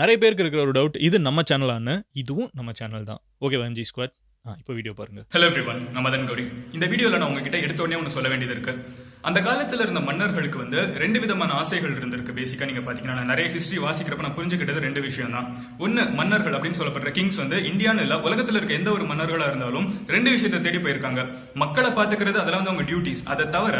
நிறைய பேருக்கு இருக்கிற ஒரு டவுட் இது நம்ம சேனலான்னு இதுவும் நம்ம சேனல் தான். ஓகே எம்ஜி ஸ்குவாட் இப்போ வீடியோ பாருங்க. ஹலோ எவ்ரிவன் நம்ம தன் கௌரி. இந்த வீடியோவில் நான் உங்ககிட்ட எடுத்த உடனே ஒன்று சொல்ல வேண்டியது இருக்கு. அந்த காலத்துல இருந்த மன்னர்களுக்கு வந்து ரெண்டு விதமான ஆசைகள் இருந்திருக்கு. பேசிக்கா நீங்க பாத்தீங்கன்னா நான் நிறைய ஹிஸ்டரி வாசிக்கிறப்ப நான் புரிஞ்சுக்கிட்டது ரெண்டு விஷயம் தான். ஒன்னு மன்னர்கள் அப்படின்னு சொல்லப்படுற கிங்ஸ் வந்து இந்தியான்னு இல்ல உலகத்துல இருக்க எந்த ஒரு மன்னர்களா இருந்தாலும் ரெண்டு விஷயத்தை தேடி போயிருக்காங்க. மக்களை பாத்துக்கிறது அதெல்லாம் வந்து அவங்க டியூட்டிஸ் அதை தவிர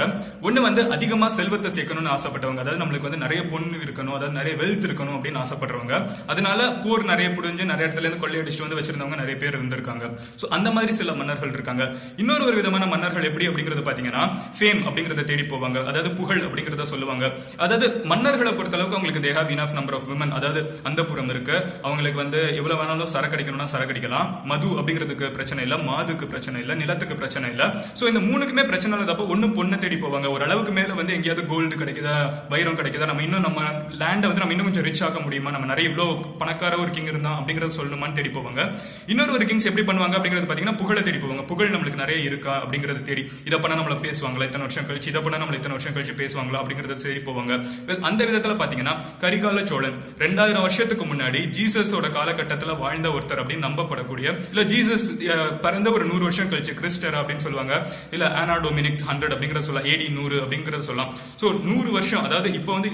ஒன்று வந்து அதிகமா செல்வத்தை சேர்க்கணும்னு ஆசைப்பட்டவங்க அதாவது நம்மளுக்கு வந்து நிறைய பொண்ணு இருக்கணும் அதாவது நிறைய வெல்த் இருக்கணும் அப்படின்னு ஆசைப்படுறவங்க. அதனால போர் நிறைய புடிஞ்சு நிறைய இடத்துல இருந்து கொள்ளையடிச்சுட்டு வந்து வச்சிருந்தவங்க நிறைய பேர் இருந்திருக்காங்க. சோ அந்த மாதிரி சில மன்னர்கள் இருக்காங்க. இன்னொரு ஒரு விதமான மன்னர்கள் எப்படி அப்படிங்கறது பாத்தீங்கன்னா ஃபேம் அப்படிங்கறத தேடி போவாங்க. அதாவது புகழ் அப்படிங்கறத சொல்லுவாங்க. அதாவது மன்னர்களை பொறுத்த அளவுக்கு அவங்களுக்கு they have enough number of women அதாவது அந்த புறம் இருக்கு. அவங்களுக்கு வந்து எவ்வளவு வேணாலும் சரக்கு அடிக்கணும்னா சரக்கு அடிக்கலாம். மது அப்படிங்கிறதுக்கு பிரச்சனை இல்ல. மாதுக்கு பிரச்சனை இல்ல. நிலத்துக்கு பிரச்சனை இல்ல. சோ இந்த மூணுக்குமே பிரச்சனை இல்லாதப்போ ஒன்னும் பொண்ணை தேடி போவாங்க. ஒரு அளவுக்கு மேல வந்து எங்கேயாவது கோல்டு கிடைக்குதா? வைரம் கிடைக்குதா? நம்ம இன்னும் நம்ம லேண்டை வந்து நம்ம இன்னும் கொஞ்சம் ரிச் ஆக்க முடியுமா? நம்ம நிறைய இவ்வளவு பணக்கார ஒரு கிங் இருந்தா அப்படிங்கறத சொல்லணுமான்னு தேடி போவாங்க. இன்னொரு ஒரு கிங்ஸ் எப்படி பண்ணுவாங்க அப்படிங்கிறது பாத்தீங்கன்னா புகழை தேடி போவாங்க. புகழ் நம்மளுக்கு நிறைய இருக்கா அப்படிங்கறது தேடி. இதை பண்ணா நம்மள பேசுவாங்களா? இத்தனை வருஷம் கழிச்சு இதை பண்ண நம்மள இத்தனை வருஷம் கழிச்சு பேசுவாங்களா அப்படிங்கறத சரி போவாங்க. அந்த விதத்துல பாத்தீங்கன்னா கரிகால சோழன் ரெண்டாயிரம் வருஷத்துக்கு முன்னாடி ஜீசஸோட காலகட்டத்துல வாழ்ந்த ஒருத்தர் அப்படின்னு நம்பப்படக்கூடிய இல்ல ஜீசஸ் பிறந்த ஒரு நூறு வருஷம் கழிச்சு கிறிஸ்டர் அப்படின்னு சொல்லுவாங்க. இல்ல ஆனா டொமினிக் ஹண்ட்ரட் அப்படிங்கறத சொல்லலாம் ஏடி நூறு அப்படிங்கறத சொல்லலாம். சோ நூறு வருஷம் அதாவது இப்போ வந்து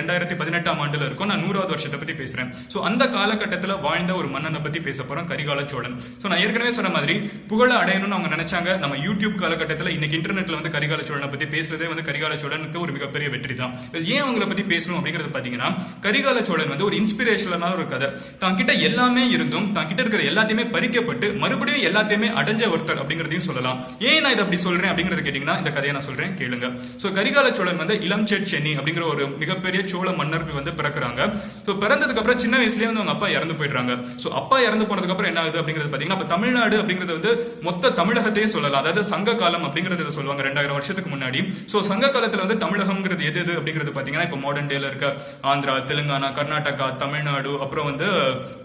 ரெண்டாயிரத்தி பதினெட்டாம் ஆண்டுல இருக்கும். நான் நூறாவது வருஷத்தை பத்தி பேசுறேன். சோ அந்த காலகட்டத்துல வாழ்ந்த ஒரு மன்னனை பத்தி பேச போறோம் கரிகால சோழன். சோ நான் ஏற்கனவே சொன்ன மாதிரி புகழ அடையணும்னு அவங்க நினைச்சாங்க. நம்ம யூடியூப் காலகட்டத்துல இன்னைக்கு இன்டர்நெட்ல வந்து கரிகால சோழனை பத்தி பேசுவதே வந்து கரிகால சோழனுக்கு ஒரு மிகப்பெரிய வெற்றி தான் ஏன் அவங்கள பத்தி பேசணும் அப்படிங்கறது பாத்தீங்கன்னா கரிகால சோழன் வந்து ஒரு இன்ஸ்பிரேஷனான ஒரு கதை. தான் கிட்ட எல்லாமே இருந்தும் தான் கிட்ட இருக்கிற எல்லாத்தையுமே பறிக்கப்பட்டு மறுபடியும் எல்லாத்தையுமே அடைஞ்ச ஒருத்தர் அப்படிங்கறதையும் சொல்லலாம். ஏன் நான் இதை அப்படி சொல்றேன் அப்படிங்கறது கேட்டீங்கன்னா இந்த கதையை நான் சொல்றேன் கேளுங்க. சோ கரிகால சோழன் வந்து இளம்செட் சென்னி அப்படிங்கிற ஒரு மிகப்பெரிய சோழ மன்னர்கள் வந்து பிறக்குறாங்க. சோ பிறந்ததுக்கு அப்புறம் சின்ன வயசுலயே வந்து அவங்க அப்பா இறந்து போயிடுறாங்க. சோ அப்பா இறந்து போனதுக்கு அப்புறம் என்ன ஆகுது அப்படிங்கிறது பாத்தீங்கன்னா அப்ப தமிழ்நாடு அப்படிங்கிறது வந்து மொத்த தமிழகத்தையே சொல்லலாம். அதாவது சங்க காலம் அப்படிங்கறத சொல்லுவாங்க. ரெண்டாயிரம் வருஷத்துக்கு முன்னாடி. ஸோ சங்க காலத்துல வந்து தமிழகம்ங்கிறது எது எது அப்படிங்கிறது பாத்தீங்கன்னா இப்போ மாடர்ன் டேல இருக்க ஆந்திரா தெலுங்கானா கர்நாடகா தமிழ்நாடு அப்புறம் வந்து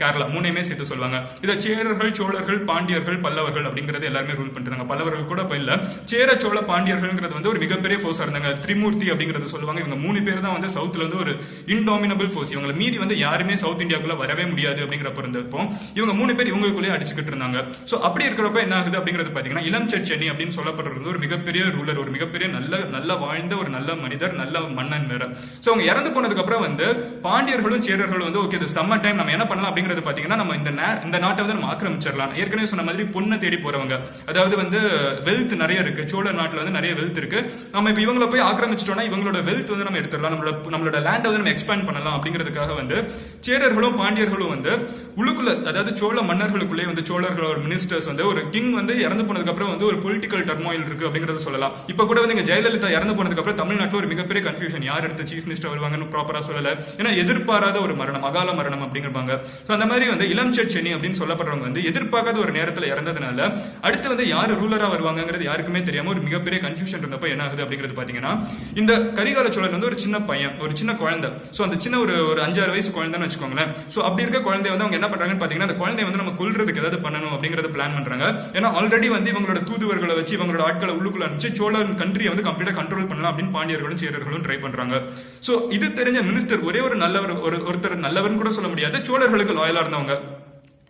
கேரளா மூணையுமே சேர்த்து சொல்லுவாங்க. இதை சேரர்கள் சோழர்கள் பாண்டியர்கள் பல்லவர்கள் அப்படிங்கறது எல்லாருமே ரூல் பண்றாங்க பல்லவர்கள் கூட இப்போ இல்ல. சேர சோழ பாண்டியர்கள்ங்கிறது வந்து ஒரு மிகப்பெரிய ஃபோர்ஸாக இருந்தாங்க. திரிமூர்த்தி அப்படிங்கறது சொல்லுவாங்க. இவங்க மூணு பேர் தான் வந்து சவுத்ல வந்து ஒரு இன்டாமினபிள் ஃபோர்ஸ் இவங்களை மீறி வந்து யாருமே சவுத் இந்தியாக்குள்ள வரவே முடியாது அப்படிங்கிறப்ப இருந்தப்போ இவங்க மூணு பேர் இவங்களுக்குள்ளே அடிச்சுக்கிட்டு இருந்தாங்க. சோ அப்படி இருக்கிறப்ப என்ன ஆகுது அப்படிங்கிறது பாத்தீங்கன்னா இளம் சென்னி அப்படின்னு சொல்லப்படுறது ஒரு மிகப்பெரிய ரூலர் ஒரு மிகப்பெரிய நல்ல நல்ல வாழ்ந்த ஒரு நல்ல மனிதர் நல்ல மன்னன் வேற. சோ அவங்க இறந்து போனதுக்கு அப்புறம் வந்து பாண்டியர்களும் சேரர்களும் வந்து ஓகே இது சம்மர் டைம் நம்ம என்ன பண்ணலாம் அப்படிங்கிறது பாத்தீங்கன்னா நம்ம இந்த இந்த நாட்டை வந்து நம்ம ஆக்கிரமிச்சிடலாம். ஏற்கனவே சொன்ன மாதிரி பொண்ணை தேடி போறவங்க. அதாவது வந்து வெல்த் நிறைய இருக்கு. சோழ நாட்டுல வந்து நிறைய வெல்த் இருக்கு. நம்ம இப்ப இவங்களை போய் ஆக்கிரமிச்சிட்டோம்னா இவங்களோட வெல்த் வந்து நம்ம எடுத்துடலாம். நம்மளோட நம்மளோட லேண்டை வந்து நம்ம எக்ஸ்பேண்ட் பண்ணலாம் அப்படிங்கிறதுக்காக வந்து சேரர்களும் பாண்டியர்களும் வந்து உள்ளுக்குள்ள அதாவது சோழ மன்னர்களுக்குள்ளே வந்து சோழர்களோட மினிஸ்டர்ஸ் வந்து ஒரு கிங் வந்து இறந்து போனதுக்கு அப்புறம் வந்து ஒரு பொலிட்டிக்கல் டர்மாயில் இருக்கு அப்படிங்கறத சொல்லலாம். இப்ப கூட வந்து இங்க ஜெயலலிதா இறந்து போனதுக்கு அப்புறம் தமிழ்நாட்டுல ஒரு மிகப்பெரிய கன்ஃபியூஷன் யார் எடுத்து சீஃப் மினிஸ்டர் வருவாங்கன்னு ப்ராப்பரா சொல்லல. ஏன்னா எதிர்பாராத ஒரு மரணம் அகால மரணம் அப்படிங்கிறாங்க ஸோ அந்த மாதிரி வந்து இளம் சென்னி அப்படின்னு சொல்லப்படுறவங்க வந்து எதிர்பார்க்காத ஒரு நேரத்தில் இறந்ததுனால அடுத்து வந்து யார் ரூலரா வருவாங்கிறது யாருக்குமே தெரியாம ஒரு மிகப்பெரிய கன்ஃபியூஷன் இருந்தப்ப என்ன ஆகுது அப்படிங்கிறது பாத்தீங்கன்னா இந்த கரிகால சோழன் வந்து ஒரு சின்ன பையன் ஒரு சின்ன குழந்தை. சோ அந்த சின்ன ஒரு ஒரு அஞ்சாறு வயசு குழந்தைன்னு வச்சுக்கோங்களேன். சோ அப்படி இருக்க குழந்தை வந்து அவங்க என்ன பண்றாங்கன்னு பாத்தீங்கன்னா அந்த குழந்தைய வந்து நம்ம கொள்றதுக்கு ஏதாவது பண்ணணும் அப்படிங்கறத பிளான் பண்றாங்க. ஏன்னா ஆல்ரெடி வந்து இவங்களோட தூதுவர்களை வச்சு இவங்களோட ஆட்களை உள்ளுக்குள்ள அனுப்பிச்சு சோழன் கண்ட்ரியை வந்து அப்படியே கண்ட்ரோல் பண்ணலாம் அப்படின்னு பாண்டியர்களும் சேரர்களும் ட்ரை பண்றாங்க. சோ இது தெரிஞ்ச மினிஸ்டர் ஒரே ஒரு நல்லவர் ஒரு ஒருத்தர் நல்லவர்னு கூட சொல்ல முடியாது. சோழர்களுக்கு லாயலா இருந்தவங்க.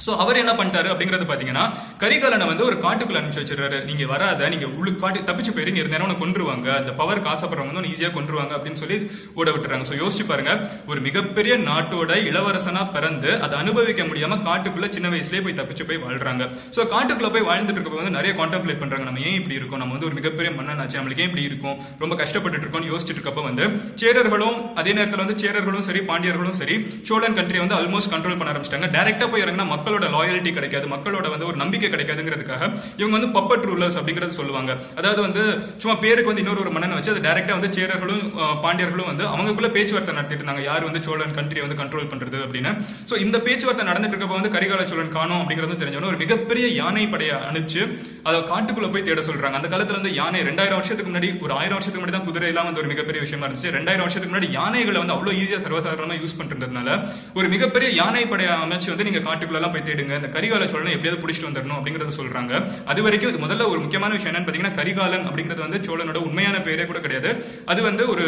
ஸோ அவர் என்ன பண்ணிட்டாரு அப்படிங்கறது பாத்தீங்கன்னா கரிகாலனை வந்து ஒரு காட்டுக்குள்ள அனுப்பிச்சு வச்சிருக்காரு நீங்க வராத நீங்க உள்ள காட்டு தப்பிச்சு போயிரு நீ இருந்தேன்னா உனக்கு கொண்டுருவாங்க அந்த பவர் காசப்படுறவங்க வந்து ஈஸியா கொண்டுருவாங்க அப்படின்னு சொல்லி ஓட விட்டுறாங்க. ஸோ யோசிச்சு பாருங்க ஒரு மிகப்பெரிய நாட்டோட இளவரசனா பிறந்து அதை அனுபவிக்க முடியாம காட்டுக்குள்ள சின்ன வயசுலயே போய் தப்பிச்சு போய் வாழ்றாங்க. ஸோ காட்டுக்குள்ள போய் வாழ்ந்துட்டு இருக்க வந்து நிறைய கான்டெம்ப்ளேட் பண்றாங்க. நம்ம ஏன் இப்படி இருக்கோம்? நம்ம வந்து ஒரு மிகப்பெரிய மன்னன் ஆச்சு. நம்மளுக்கு ஏன் இப்படி இருக்கும்? ரொம்ப கஷ்டப்பட்டு இருக்கோம்னு யோசிச்சுட்டு இருக்கப்ப வந்து சேரர்களும் அதே நேரத்தில் வந்து சேரர்களும் சரி பாண்டியர்களும் சரி சோழன் கண்ட்ரி வந்து ஆல்மோஸ்ட் கண்ட்ரோல் பண்ண ஆரம்பிச்சிட்டாங்க. டேரக்டா போய் இறங்கினா மக்களோட லாயல்ட்டி கிடைக்காது மக்களோட வந்து ஒரு நம்பிக்கை கிடைக்காதுங்கிறதுக்காக இவங்க வந்து பப்பட் ரூலர்ஸ் அப்படிங்கறது சொல்லுவாங்க. அதாவது வந்து சும்மா பேருக்கு வந்து இன்னொரு ஒரு மன்னனை வச்சு அதை டைரக்டா வந்து சேரர்களும் பாண்டியர்களும் வந்து அவங்களுக்குள்ள பேச்சுவார்த்தை நடத்திட்டு இருந்தாங்க. யார் வந்து சோழன் கண்ட்ரி வந்து கண்ட்ரோல் பண்றது அப்படின்னு. சோ இந்த பேச்சுவார்த்தை நடந்துட்டு இருக்கப்ப வந்து கரிகால சோழன் காணும் அப்படிங்கிறது தெரிஞ்சவன ஒரு மிகப்பெரிய யானை படையை அனுப்பிச்சு அதை காட்டுக்குள்ள போய் தேட சொல்றாங்க. அந்த காலத்துல வந்து யானை ரெண்டாயிரம் வருஷத்துக்கு முன்னாடி ஒரு ஆயிரம் வருஷத்துக்கு முன்னாடி தான் குதிரை எல்லாம் வந்து ஒரு மிகப்பெரிய விஷயமா இருந்துச்சு. ரெண்டாயிரம் வருஷத்துக்கு முன்னாடி யானைகளை வந்து அவ்வளவு ஈஸியா சர்வசாதாரணமா யூஸ் பண்றதுனால ஒரு மிகப்பெரிய யானை படையை அமைச்சு வந்து நீங்க காட்டுக்குள்ள எல்லாம் போய் தேடுங்க. இந்த கரிகால சோழனை எப்படியாவது பிடிச்சிட்டு வந்துடணும் அப்படிங்கறத சொல்றாங்க. அது வரைக்கும் இது முதல்ல ஒரு முக்கியமான விஷயம் என்னன்னு பாத்தீங்கன்னா கரிகாலன் அப்படிங்கிறது வந்து சோழனோட உண்மையான பெயரே கூட கிடையாது. அது வந்து ஒரு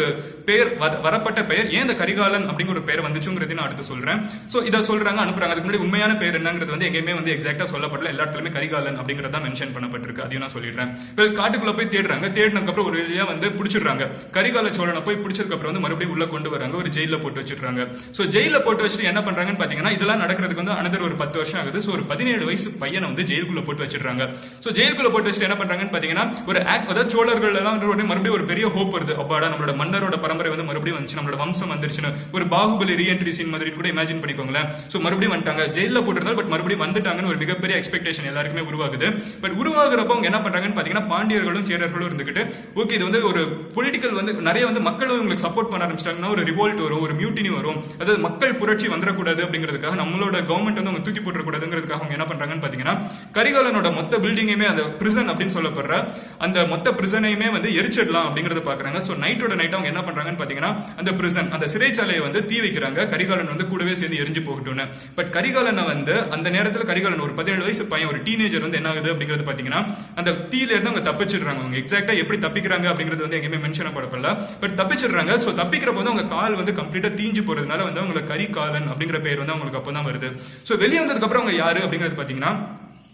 பெயர் வரப்பட்ட பெயர். ஏன் இந்த கரிகாலன் அப்படிங்கிற ஒரு பெயர் வந்துச்சுங்கிறதையும் நான் அடுத்து சொல்றேன். சோ இதை சொல்றாங்க அனுப்புறாங்க. அதுக்கு முன்னாடி உண்மையான பெயர் என்னங்கிறது வந்து எங்கேயுமே வந்து எக்ஸாக்டா சொல்லப்படல. எல்லா இடத்துலயுமே கரிகாலன் அப்படிங்கிறது தான் மென்ஷன் பண்ணப்பட்டிருக்கு. அதையும் நான் சொல்லிடுறேன். இப்போ காட்டுக்குள்ள போய் தேடுறாங்க. தேடினதுக்கு அப்புறம் ஒரு வழியா வந்து பிடிச்சிடுறாங்க. கரிகால சோழனை போய் பிடிச்சதுக்கு அப்புறம் வந்து மறுபடியும் உள்ள கொண்டு வராங்க. ஒரு ஜெயில போட்டு வச்சிடுறாங்க. சோ ஜெயில போட்டு வச்சுட்டு என்ன பண்றாங்கன்னு பாத்தீங்கன்னா இதெல்லாம் நடக்கிறதுக்கு வந்து அனதர் ஒரு பத்து வருஷம் ஆகுது. ஸோ ஒரு பதினேழு வயசு பையனை வந்து ஜெயிலுக்குள்ள போட்டு வச்சிடுறாங்க. ஸோ ஜெயிலுக்குள்ள போட்டு வச்சுட்டு என்ன பண்றாங்கன்னு பாத்தீங்கன்னா ஒரு ஆக்ட் அதாவது சோழர்கள் எல்லாம் மறுபடியும் ஒரு பெரிய ஹோப் வருது. அப்பாடா நம்மளோட மன்னரோட பரம்பரை வந்து மறுபடியும் வந்துச்சு. நம்மளோட வம்சம் வந்துருச்சுன்னு. ஒரு பாகுபலி ரீஎன்ட்ரி சீன் மாதிரி கூட இமேஜின் பண்ணிக்கோங்களேன். ஸோ மறுபடியும் வந்துட்டாங்க. ஜெயில போட்டிருந்தால் பட் மறுபடியும் வந்துட்டாங்கன்னு ஒரு மிகப்பெரிய எக்ஸ்பெக்டேஷன் எல்லாருக்குமே உருவாகுது. பட் உருவாகிறப்ப அவங்க என்ன பண்றாங்கன்னு பாத்தீங்கன்னா பாண்டியர்களும் சேரர்களும் இருந்துகிட்டு ஓகே இது வந்து ஒரு பொலிட்டிக்கல் வந்து நிறைய வந்து மக்கள் உங்களுக்கு சப்போர்ட் பண்ண ஆரம்பிச்சிட்டாங்கன்னா ஒரு ரிவோல்ட் வரும் ஒரு மியூட்டினி வரும். அதாவது மக்கள் புரட்சி வந்துடக்கூடாது அப்படிங்கிறதுக்காக நம்மளோட கவர்மெண்ட் வந்து அவங்க தூக்கி போட்டுறக்கூடாதுங்கிறதுக்காக அவங்க என்ன பண்றாங்கன்னு பாத்தீங்கன்னா கரிகாலனோட மொத்த பில்டிங்கையுமே அந்த பிரிசன் அப்படின்னு சொல்லப்படுற அந்த மொத்த பிரிசனையுமே வந்து எரிச்சிடலாம் அப்படிங்கறத பாக்குறாங்க. சோ நைட்டோட நைட் அவங்க என்ன பண்றாங்கன்னு பாத்தீங்கன்னா அந்த பிரிசன் அந்த சிறைச்சாலையை வந்து தீ வைக்கிறாங்க. கரிகாலன் வந்து கூடவே சேர்ந்து எரிஞ்சு போகட்டும்னு. பட் கரிகாலனை வந்து அந்த நேரத்துல கரிகாலன் ஒரு பதினேழு வயசு பையன் ஒரு டீனேஜர் வந்து என்ன ஆகுது அப்படிங்கிறது பாத்தீங்கன்னா அந்த தீல இருந்து அவங்க தப்பிச்சிடுறாங்க. அவங்க எக்ஸாக்டா எப்படி தப்பிக்கிறாங்க அப்படிங்கிறது வந்து எங்கேயுமே மென்ஷன் பண்ணப்படல பட் தப்பிச்சிடுறாங்க. சோ தப்பிக்கிறப்ப வந்து அவங்க கால் வந்து கம்ப்ளீட்டா தீஞ்சு போறதுனால வந்து அவங்களுக்கு கரிகாலன் அப்படிங்கிற பேர் வந்து அவங்களுக்கு அப்பதான் வருது. சோ வெளியே இறந்ததுக்கப்புறம் அவங்க யாரு அப்படிங்கிறது பாத்தீங்கன்னா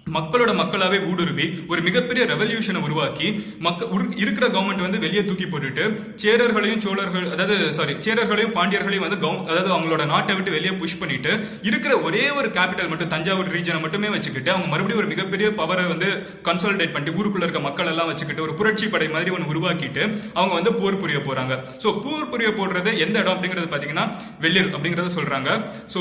மக்களோட மக்களாவே ஊடுருவி ஒரு மிகப்பெரிய ரெவல்யூஷனை உருவாக்கி மக்க இருக்கிற கவர்மெண்ட் வந்து வெளியே தூக்கி போட்டுட்டு சேரர்களையும் சோழர்கள் அதாவது சாரி சேரர்களையும் பாண்டியர்களையும் வந்து கவு- அதாவது அவங்களோட நாட்டை விட்டு வெளியே புஷ் பண்ணிட்டு இருக்கிற ஒரே ஒரு கேபிட்டல் மட்டும் தஞ்சாவூர் ரீஜனை மட்டுமே வச்சுக்கிட்டு அவங்க மறுபடியும் ஒரு மிகப்பெரிய பவரை வந்து கன்சாலிடேட் பண்ணிட்டு ஊருக்குள்ள இருக்க மக்கள் எல்லாம் வச்சுக்கிட்டு ஒரு புரட்சி படை மாதிரி ஒன்று உருவாக்கிட்டு அவங்க வந்து போர் புரிய போறாங்க. ஸோ போர் புரிய போடுறது எந்த இடம் அப்படிங்கிறது பார்த்தீங்கன்னா வெளியூர் அப்படிங்கிறத சொல்றாங்க. ஸோ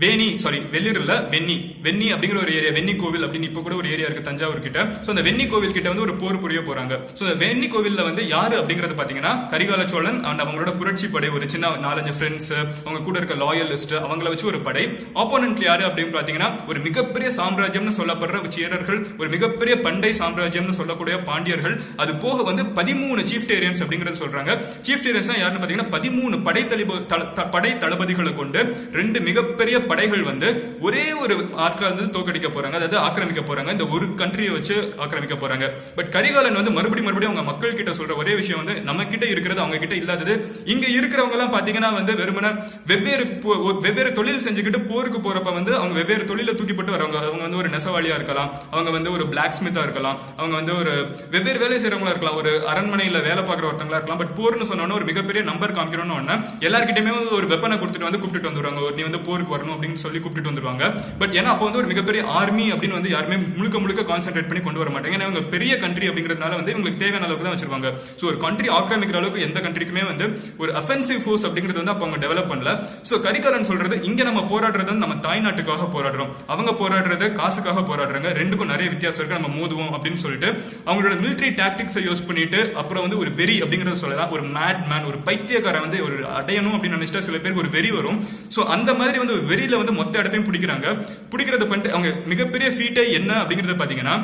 வேணி சாரி வெள்ளிரில் வெண்ணி. வெண்ணி அப்படிங்கிற ஒரு ஏரியா வெண்ணி கோவில் அப்படின்னு இப்போ கூட ஒரு ஏரியா இருக்கு தஞ்சாவூர் கிட்ட. ஸோ அந்த வெண்ணி கோவில் கிட்ட வந்து ஒரு போர் புரிய போறாங்க. ஸோ அந்த வெண்ணி கோவில்ல வந்து யாரு அப்படிங்கிறது பாத்தீங்கன்னா கரிகால சோழன் அண்ட் அவங்களோட புரட்சி படை ஒரு சின்ன நாலஞ்சு ஃப்ரெண்ட்ஸ் அவங்க கூட இருக்க லாயலிஸ்ட் அவங்கள வச்சு ஒரு படை. ஆப்போனன்ட் யாரு அப்படின்னு பாத்தீங்கன்னா ஒரு மிகப்பெரிய சாம்ராஜ்யம்னு சொல்லப்படுற சேரர்கள் ஒரு மிகப்பெரிய பண்டை சாம்ராஜ்யம்னு சொல்லக்கூடிய பாண்டியர்கள். அது போக வந்து பதிமூணு சீஃப் டேரியன்ஸ் அப்படிங்கறது சொல்றாங்க. சீஃப்டேரியன்ஸ் யாருன்னு பாத்தீங்கன்னா பதிமூணு படை தளபதி தள- படை தளபதிகளை கொண்டு ரெண்டு மிகப்பெரிய படைகள் வந்து ஒரே ஒரு ஆட்களை வந்து தோக்கடிக்க போறாங்க. அதாவது ஆக்கிரமிக்க போறாங்க. இந்த ஒரு கண்ட்ரியை வச்சு ஆக்கிரமிக்க போறாங்க. பட் கரிகாலன் வந்து மறுபடியும் மறுபடியும் அவங்க மக்கள் கிட்ட சொல்ற ஒரே விஷயம் வந்து நம்ம கிட்ட இருக்கிறது அவங்க கிட்ட இல்லாதது. இங்க இருக்கிறவங்க எல்லாம் பாத்தீங்கன்னா வந்து வெறுமன வெவ்வேறு போ- வெவ்வேறு தொழில் செஞ்சுக்கிட்டு போருக்கு போறப்ப வந்து அவங்க வெவ்வேறு தொழில தூக்கிப்பட்டு வரவங்க. அவங்க வந்து ஒரு நெசவாளியா இருக்கலாம். அவங்க வந்து ஒரு பிளாக் ஸ்மித்தா இருக்கலாம். அவங்க வந்து ஒரு வெவ்வேறு வேலை செய்யறவங்களா இருக்கலாம். ஒரு அரண்மனையில வேலை பார்க்குற ஒருத்தங்களா இருக்கலாம். பட் போர்னு சொன்னோன்னா ஒரு மிகப்பெரிய நம்பர் காமிக்கணும்னு ஒன்னு எல்லாருக்கிட்டயுமே வந்து ஒரு வெப்பனை கொடுத்துட்டு வந்து கூப்பிட்டு வந்துடுவாங்க ஒரு நீ வந்து போருக்கு வரணும். அப்படின்னு சொல்லி கூப்பிட்டு வந்துருவாங்க. பட் ஏன்னா அப்போ வந்து ஒரு மிகப்பெரிய ஆர்மி அப்படின்னு வந்து யாருமே முழுக்க முழுக்க கான்சென்ட்ரேட் பண்ணி கொண்டு வர மாட்டாங்க. ஏன்னா இவங்க பெரிய கண்ட்ரி அப்படிங்கிறதுனால வந்து இவங்களுக்கு தேவையான அளவுக்கு தான் வச்சிருவாங்க. ஸோ ஒரு கண்ட்ரி ஆக்கிரமிக்கிற அளவுக்கு எந்த கண்ட்ரிக்குமே வந்து ஒரு அஃபென்சிவ் ஃபோர்ஸ் அப்படிங்கிறது வந்து அப்போ அவங்க டெவலப் பண்ணல. ஸோ கரிகாலன் சொல்றது இங்க நம்ம போராடுறது வந்து நம்ம தாய்நாட்டுக்காக போராடுறோம். அவங்க போராடுறது காசுக்காக போராடுறாங்க. ரெண்டுக்கும் நிறைய வித்தியாசம் இருக்கு. நம்ம மோதுவோம் அப்படின்னு சொல்லிட்டு அவங்களோட மிலிட்டரி டாக்டிக்ஸை யூஸ் பண்ணிட்டு அப்புறம் வந்து ஒரு வெறி அப்படிங்கறத சொல்லலாம். ஒரு மேட் மேன் ஒரு பைத்தியக்காரன் வந்து ஒரு அடையணும் அப்படின்னு நினைச்சிட்டா சில பேருக்கு ஒரு வெறி வரும். சோ அந்த மாதிரி வந்து ஒரு வெறியில வந்து மொத்த இடத்தையும் பிடிக்கிறாங்க. பிடிக்கிறத பண்ணிட்டு அவங்க மிகப்பெரிய ஃபீட்டே என்ன அப்படிங்கறத பாத்தீங்கன்னா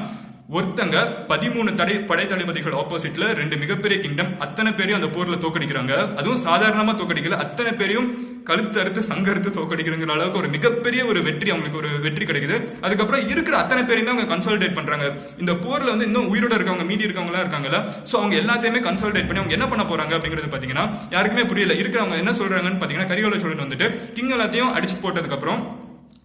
ஒருத்தங்க பதிமூணு தடை படை தளபதிகள் ஆப்போசிட்ல ரெண்டு மிகப்பெரிய கிங்டம் அத்தனை பேரையும் அந்த போர்ல தோக்கடிக்கிறாங்க. அதுவும் சாதாரணமா தோக்கடிக்கல. அத்தனை பேரையும் கழுத்து அறுத்து சங்கறுத்து தோக்கடிக்கிறங்கிற அளவுக்கு ஒரு மிகப்பெரிய ஒரு வெற்றி அவங்களுக்கு ஒரு வெற்றி கிடைக்குது. அதுக்கப்புறம் இருக்கிற அத்தனை பேரையும் அவங்க கன்சல்டேட் பண்றாங்க. இந்த போர்ல வந்து இன்னும் உயிரோட இருக்கவங்க மீதி இருக்கவங்களா இருக்காங்கல்ல. சோ அவங்க எல்லாத்தையுமே கன்சல்டேட் பண்ணி அவங்க என்ன பண்ண போறாங்க அப்படிங்கிறது பாத்தீங்கன்னா யாருக்குமே புரியல. இருக்கிறவங்க என்ன சொல்றாங்கன்னு பாத்தீங்கன்னா கரிகால சோழன் வந்துட்டு கிங் எல்லாத்தையும் அடிச்சு போட்டதுக்கு அப்புறம்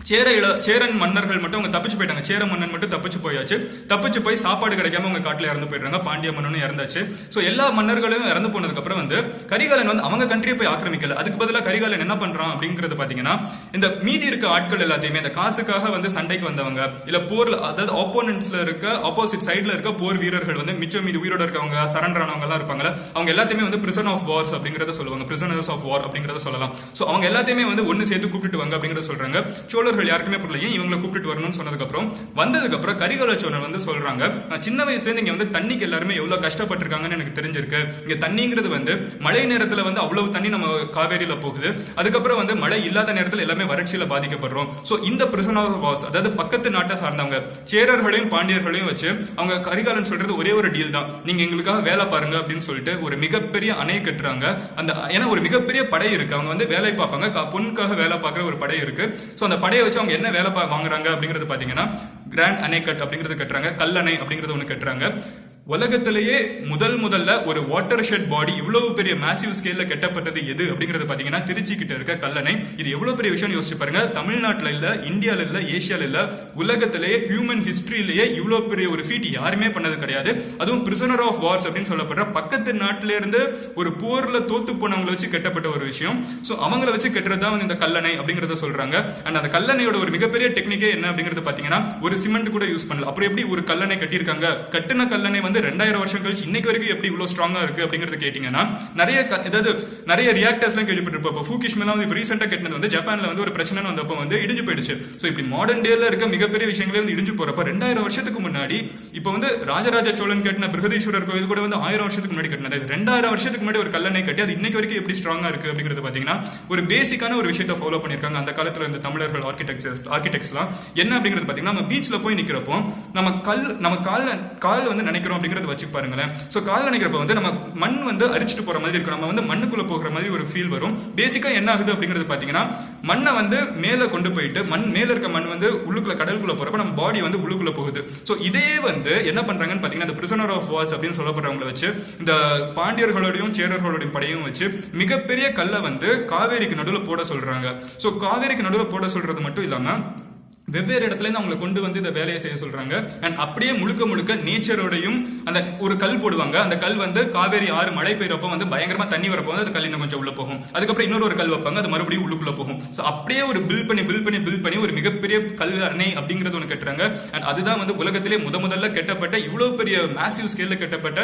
சேர இள சேரன் மன்னர்கள் மட்டும் அவங்க தப்பிச்சு போயிட்டாங்க. சேர மன்னன் மட்டும் தப்பிச்சு போயாச்சு. தப்பிச்சு போய் சாப்பாடு கிடைக்காம அவங்க காட்டில் இறந்து போயிடுறாங்க. பாண்டிய மன்னனும் இறந்தாச்சு. ஸோ எல்லா மன்னர்களும் இறந்து போனதுக்கப்புறம் வந்து கரிகாலன் வந்து அவங்க கண்ட்ரியை போய் ஆக்கிரமிக்கல. அதுக்கு பதிலாக கரிகாலன் என்ன பண்றான் அப்படிங்கிறது பாத்தீங்கன்னா இந்த மீதி இருக்க ஆட்கள் எல்லாத்தையுமே இந்த காசுக்காக வந்து சண்டைக்கு வந்தவங்க இல்ல போர்ல அதாவது ஆப்போனன்ட்ஸ்ல இருக்க ஆப்போசிட் சைடில் இருக்க போர் வீரர்கள் வந்து மிச்சம் மீது உயிரோட இருக்கவங்க சரண்டர் ஆனவங்க எல்லாம் இருப்பாங்கல்ல அவங்க எல்லாத்தையுமே வந்து பிரிசன் ஆஃப் வார்ஸ் அப்படிங்கறத சொல்லுவாங்க. பிரிசனர்ஸ் ஆஃப் வார் அப்படிங்கறத சொல்லலாம். ஸோ அவங்க எல்லாத்தையுமே வந்து ஒன்னு சேர்த்து கூப்பிட்டு வாங்க அப்படிங்கறத சொல்றாங்க. சோழர்கள் யாருக்குமே புரியல. ஏன் இவங்களை கூப்பிட்டு வரணும்னு சொன்னதுக்கப்புறம் வந்ததுக்கப்புறம் கரிகால சோழன் வந்து சொல்றாங்க நான் சின்ன வயசுலேருந்து இங்கே வந்து தண்ணிக்கு எல்லாருமே எவ்வளோ கஷ்டப்பட்டிருக்காங்கன்னு எனக்கு தெரிஞ்சிருக்கு. இங்கே தண்ணிங்கிறது வந்து மழை நேரத்தில் வந்து அவ்வளவு தண்ணி நம்ம காவேரியில் போகுது. அதுக்கப்புறம் வந்து மழை இல்லாத நேரத்தில் எல்லாமே வறட்சியில் பாதிக்கப்படுறோம். ஸோ இந்த பிரிசன் ஆஃப் வாஸ் அதாவது பக்கத்து நாட்டை சார்ந்தவங்க சேரர்களையும் பாண்டியர்களையும் வச்சு அவங்க கரிகாலன் சொல்றது ஒரே ஒரு டீல் தான். நீங்க எங்களுக்காக வேலை பாருங்க அப்படின்னு சொல்லிட்டு ஒரு மிகப்பெரிய அணை கட்டுறாங்க. அந்த ஏன்னா ஒரு மிகப்பெரிய படை இருக்கு. அவங்க வந்து வேலை பார்ப்பாங்க. பொண்ணுக்காக வேலை பார்க்குற ஒரு படை இருக்கு. ஸோ அந்த படை மலையை வச்சு அவங்க என்ன வேலை வாங்குறாங்க அப்படிங்கறது பாத்தீங்கன்னா கிராண்ட் அணை கட் அப்படிங்கறது கட்டுறாங்க கல்லணை அப்படிங்கறது ஒண்ணு கட்டுறாங்க. உலகத்திலேயே முதல் முதல்ல ஒரு வாட்டர் ஷெட் பாடி இவ்வளவு பெரிய மேசிவ் ஸ்கேல்ல கட்டப்பட்டது எது அப்படிங்கறது பாத்தீங்கன்னா திருச்சி கிட்ட இருக்க கல்லணை. இது எவ்வளவு பெரிய விஷயம் யோசிச்சு பாருங்க. தமிழ்நாட்டுல இல்ல இந்தியால இல்ல ஏசியால இல்ல உலகத்திலேயே ஹியூமன் ஹிஸ்டரியிலேயே இவ்வளவு பெரிய ஒரு ஃபீட் யாருமே பண்ணது கிடையாது. அதுவும் பிரிசனர் ஆஃப் வார்ஸ் அப்படின்னு சொல்லப்படுற பக்கத்து நாட்டில இருந்து ஒரு போர்ல தோத்து போனவங்களை வச்சு கட்டப்பட்ட ஒரு விஷயம். சோ அவங்கள வச்சு கட்டுறது தான் வந்து இந்த கல்லணை அப்படிங்கறத சொல்றாங்க. அண்ட் அந்த கல்லணையோட ஒரு மிகப்பெரிய டெக்னிக்கே என்ன அப்படிங்கறது பாத்தீங்கன்னா ஒரு சிமெண்ட் கூட யூஸ் பண்ணல. அப்புறம் எப்படி ஒரு கல்லணை கட்டியிருக்காங்க? கட்டின கல்லணை வந்து ரெண்டாயிரம் வருஷம் கழிச்சு இன்னைக்கு வரைக்கும் எப்படி இவ்வளோ ஸ்ட்ராங்காக இருக்கு அப்படிங்கறது கேட்டீங்கன்னா நிறைய ஏதாவது நிறைய ரியாக்டர்ஸ்லாம் கேள்விப்பட்டிருப்போம். இப்போ ஃபூகிஷ்மெல்லாம் வந்து இப்போ ரீசெண்டாக கட்டினது வந்து ஜப்பானில் வந்து ஒரு பிரச்சனை வந்தப்போ வந்து இடிஞ்சு போயிடுச்சு. ஸோ இப்படி மாடர்ன் டேல இருக்க மிகப்பெரிய விஷயங்களே வந்து இடிஞ்சு போறப்ப ரெண்டாயிரம் வருஷத்துக்கு முன்னாடி இப்போ வந்து ராஜராஜ சோழன் கட்டின பிரகதீஸ்வரர் கோயில் கூட வந்து ஆயிரம் வருஷத்துக்கு முன்னாடி கட்டினது. ரெண்டாயிரம் வருஷத்துக்கு முன்னாடி ஒரு கல்லணை கட்டி அது இன்னைக்கு வரைக்கும் எப்படி ஸ்ட்ராங்கா இருக்கு அப்படிங்கிறது பாத்தீங்கன்னா ஒரு பேசிக்கான ஒரு விஷயத்தை ஃபாலோ பண்ணிருக்காங்க அந்த காலத்துல இருந்த தமிழர்கள் ஆர்கிடெக்சர் ஆர்கிடெக்ட்ஸ்லாம் என்ன அப்படிங்கிறது பாத்தீங்கன்னா நம்ம பீச்சில் போய் நிற்கிறப்போ நம்ம கல் நம்ம கால் கால் வந்து நினைக்கிறோம் அப்படிங்கறத வச்சு பாருங்களேன். சோ கால் நினைக்கிறப்ப வந்து நம்ம மண் வந்து அரிச்சிட்டு போற மாதிரி இருக்கும். நம்ம வந்து மண்ணுக்குள்ள போகிற மாதிரி ஒரு ஃபீல் வரும். பேசிக்கா என்ன ஆகுது அப்படிங்கிறது பாத்தீங்கன்னா மண்ணை வந்து மேல கொண்டு போயிட்டு மண் மேல இருக்க மண் வந்து உள்ளுக்குள்ள கடலுக்குள்ள போறப்ப நம்ம பாடி வந்து உள்ளுக்குள்ள போகுது. சோ இதே வந்து என்ன பண்றாங்கன்னு பாத்தீங்கன்னா இந்த பிரிசனர் ஆஃப் வாஸ் அப்படின்னு சொல்லப்படுறவங்கள வச்சு இந்த பாண்டியர்களோடையும் சேரர்களோடையும் படையும் வச்சு மிகப்பெரிய கல்லை வந்து காவேரிக்கு நடுவில் போட சொல்றாங்க. சோ காவேரிக்கு நடுவில் போட சொல்றது மட்டும் இல்லாம வெவ்வேறு இடத்துல இருந்து அவங்களை கொண்டு வந்து இந்த வேலையை செய்ய சொல்றாங்க. அண்ட் அப்படியே முழுக்க முழுக்க நேச்சரோடையும் அந்த ஒரு கல் போடுவாங்க. அந்த கல் வந்து காவேரி ஆறு மழை பெய்யறப்ப வந்து பயங்கரமா தண்ணி வரப்போ வந்து அது கல் இன்னும் கொஞ்சம் உள்ள போகும். அதுக்கப்புறம் இன்னொரு ஒரு கல் வைப்பாங்க. அது மறுபடியும் உள்ளுக்குள்ள போகும். ஸோ அப்படியே ஒரு பில் பண்ணி பில் பண்ணி பில் பண்ணி ஒரு மிகப்பெரிய கல் அணை அப்படிங்கறது ஒன்று கட்டுறாங்க. அண்ட் அதுதான் வந்து உலகத்திலே முத முதல்ல கெட்டப்பட்ட இவ்வளவு பெரிய மேசிவ் ஸ்கேல்ல கெட்டப்பட்ட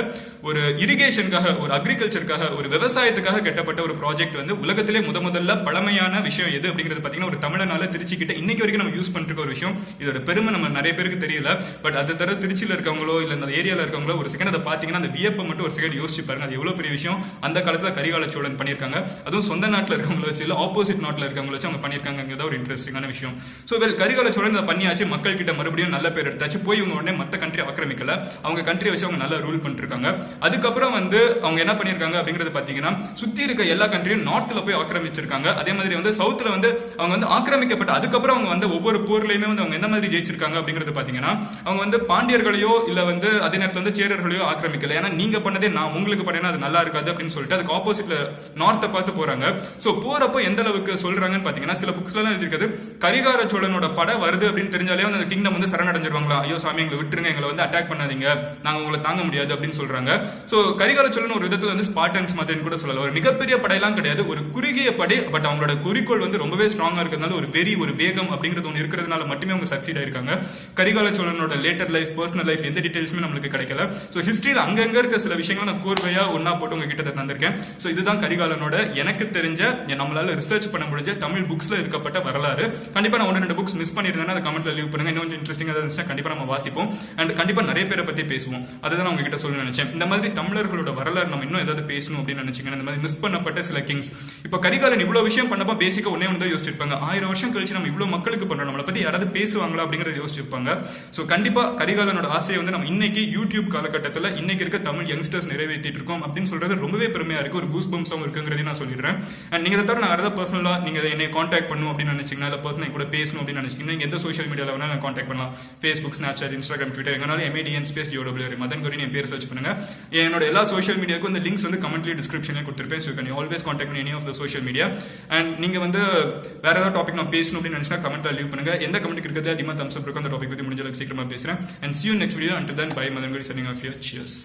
ஒரு இரிகேஷனுக்காக ஒரு அக்ரிகல்ச்சருக்காக ஒரு விவசாயத்துக்காக கெட்டப்பட்ட ஒரு ப்ராஜெக்ட் வந்து உலகத்திலே முத முதல்ல பழமையான விஷயம் எது அப்படிங்கிறது பாத்தீங்கன்னா ஒரு தமிழனால திருச்சிக்கிட்ட இன்னைக்கு வரைக்கும் நம்ம யூஸ் பண்ணிட்டு இருக்க ஒரு விஷயம். இதோட பெருமை நம்ம நிறைய பேருக்கு தெரியல. பட் அது தர திருச்சியில் இருக்கவங்களோ இல்லை அந்த ஏரியால இருக்கவங்களோ ஒரு செகண்ட் அதை பார்த்தீங்கன்னா அந்த வியப்பை மட்டும் ஒரு செகண்ட் யோசிச்சு பாருங்க. அது எவ்வளவு பெரிய விஷயம்? அந்த காலத்துல கரிகால சோழன் பண்ணியிருக்காங்க. அதுவும் சொந்த நாட்டில் இருக்கவங்கள வச்சு இல்லை ஆப்போசிட் நாட்டில் இருக்கவங்கள வச்சு அவங்க பண்ணியிருக்காங்கிறத ஒரு இன்ட்ரெஸ்டிங்கான விஷயம். சோ வெல் கரிகால சோழன் இதை பண்ணியாச்சு. மக்கள் கிட்ட மறுபடியும் நல்ல பேர் எடுத்தாச்சு. போய் இவங்க உடனே மற்ற கண்ட்ரி ஆக்கிரமிக்கல. அவங்க கண்ட்ரி வச்சு அவங்க நல்லா ரூல் பண்ணிட்டு இருக்காங்க அதுக்கப்புறம் வந்து அவங்க என்ன பண்ணியிருக்காங்க அப்படிங்கறது பார்த்தீங்கன்னா சுத்தி இருக்க எல்லா கண்ட்ரியும் நார்த்தில் போய் ஆக்கிரமிச்சிருக்காங்க. அதே மாதிரி வந்து சவுத்தில் வந்து அவங்க வந்து ஆக்கிரமிக்கப்பட்ட அதுக்கப்புறம் அவங்க வந்து ஒவ்வொரு போர் போர்லயுமே வந்து அவங்க எந்த மாதிரி ஜெயிச்சிருக்காங்க அப்படிங்கறது பாத்தீங்கன்னா அவங்க வந்து பாண்டியர்களையோ இல்ல வந்து அதே நேரத்தில் வந்து சேரர்களையோ ஆக்கிரமிக்கல. ஏன்னா நீங்க பண்ணதே நான் உங்களுக்கு பண்ணேன்னா அது நல்லா இருக்காது அப்படின்னு சொல்லிட்டு அதுக்கு ஆப்போசிட்ல நார்த்தை பார்த்து போறாங்க. சோ போறப்போ எந்த அளவுக்கு சொல்றாங்கன்னு பாத்தீங்கன்னா சில புக்ஸ்ல எல்லாம் கரிகார சோழனோட படை வருது அப்படின்னு தெரிஞ்சாலே வந்து அந்த கிங்டம் வந்து சரணடைஞ்சிருவாங்களா? ஐயோ சாமி எங்களை விட்டுருங்க எங்களை வந்து அட்டாக் பண்ணாதீங்க. நாங்க உங்களை தாங்க முடியாது அப்படின்னு சொல்றாங்க. சோ கரிகார சோழன் ஒரு விதத்துல வந்து ஸ்பாட்டன்ஸ் மாதிரின்னு கூட சொல்லலாம். ஒரு மிகப்பெரிய படையெல்லாம் கிடையாது. ஒரு குறுகிய படை பட் அவங்களோட குறிக்கோள் வந்து ரொம்பவே ஸ்ட்ராங்கா இருக்கிறதுனால ஒரு வெறி ஒரு வேகம் அப்படிங்கிறது ஒன்று இருக்கிறதுனால மட்டுமே அவங்க சக்சீட் ஆயிருக்காங்க. கரிகால சோழனோட லேட்டர் லைஃப் பர்சனல் லைஃப் எந்த டீடைல்ஸுமே நம்மளுக்கு கிடைக்கல. ஸோ ஹிஸ்டரியில் அங்கங்க இருக்க சில விஷயங்களை நான் கோர்வையா ஒன்னா போட்டு உங்ககிட்ட தந்திருக்கேன். ஸோ இதுதான் கரிகாலனோட எனக்கு தெரிஞ்ச நம்மளால ரிசர்ச் பண்ண முடிஞ்ச தமிழ் புக்ஸ்ல இருக்கப்பட்ட வரலாறு. கண்டிப்பா நான் ஒன்று ரெண்டு புக்ஸ் மிஸ் பண்ணியிருந்தேன்னா அதை கமெண்ட்ல லீவ் பண்ணுங்க. இன்னும் கொஞ்சம் இன்ட்ரெஸ்டிங்காக இருந்துச்சுன்னா கண்டிப்பா நம்ம வாசிப்போம். அண்ட் கண்டிப்பா நிறைய பேரை பத்தி பேசுவோம். அதை தான் நான் உங்ககிட்ட சொல்ல நினைச்சேன். இந்த மாதிரி தமிழர்களோட வரலாறு நம்ம இன்னும் ஏதாவது பேசணும் அப்படின்னு நினைச்சீங்கன்னா இந்த மாதிரி மிஸ் பண்ணப்பட்ட சில கிங்ஸ் இப்போ கரிகாலன் இவ்வளவு விஷயம் பண்ணப்போ பேசிக்க ஒன்னே வந்து யோசிச்சிருப்பாங்க. ஆயிரம் வருஷம் கழிச்சு நம்ம இவ்வளவு மக்களுக்கு பண்றோம். நம்மளை பத்தி யாராவது பேசுவாங்களா அப்படிங்கறத யோசிச்சிருப்பாங்க ஸோ கண்டிப்பா கரிகாலனோட ஆசையை வந்து நம்ம இன்னைக்கு யூடியூப் காலகட்டத்தில் இன்னைக்கு இருக்க தமிழ் யங்ஸ்டர்ஸ் நிறைவேற்றிட்டு இருக்கோம் அப்படின்னு சொல்றது ரொம்பவே பெருமையா இருக்கு. ஒரு கூஸ் பம்ஸும் இருக்குங்கிறதையும் நான் சொல்லிடுறேன். அண்ட் நீங்க தவிர நான் யாராவது பர்சனலா நீங்க என்னை காண்டாக்ட் பண்ணணும் அப்படின்னு நினைச்சீங்கன்னா இல்ல பர்சன் கூட பேசணும் அப்படின்னு நினைச்சீங்கன்னா நீங்க எந்த சோஷியல் மீடியாவில் வேணால் நான் காண்டாக்ட் பண்ணலாம். ஃபேஸ்புக் ஸ்னாப்சாட் இன்ஸ்டாகிராம் ட்விட்டர் எங்கனாலும் எம்ஏடிஎன் ஸ்பேஸ் ஜியோடபிள்யூ மதன் கோரி என் பேர் சர்ச் பண்ணுங்க. என்னோட எல்லா சோஷியல் மீடியாவுக்கும் இந்த லிங்க்ஸ் வந்து கமெண்ட்லி டிஸ்கிரிப்ஷன்லேயே கொடுத்துருப்பேன். ஸோ கேன் ஆல்வேஸ் காண்டாக்ட் பண்ணி any of the social media and நீங்க வந்து வேற ஏதாவது டாபிக் நான் பேசணும் அப்படின்னு நினைச்சா கமெண்ட்ல லீவ் பண்ணுங்க. எந்த கமெண்ட் இருக்கிறது அதிகமாக தம்ஸ் அப் இருக்கும். அந்த டாபிக் பற்றி முடிஞ்ச அளவுக்கு சீக்கிரமாக பேசுகிறேன் and see you next video and then bye bye. Madan Gowri signing off your cheers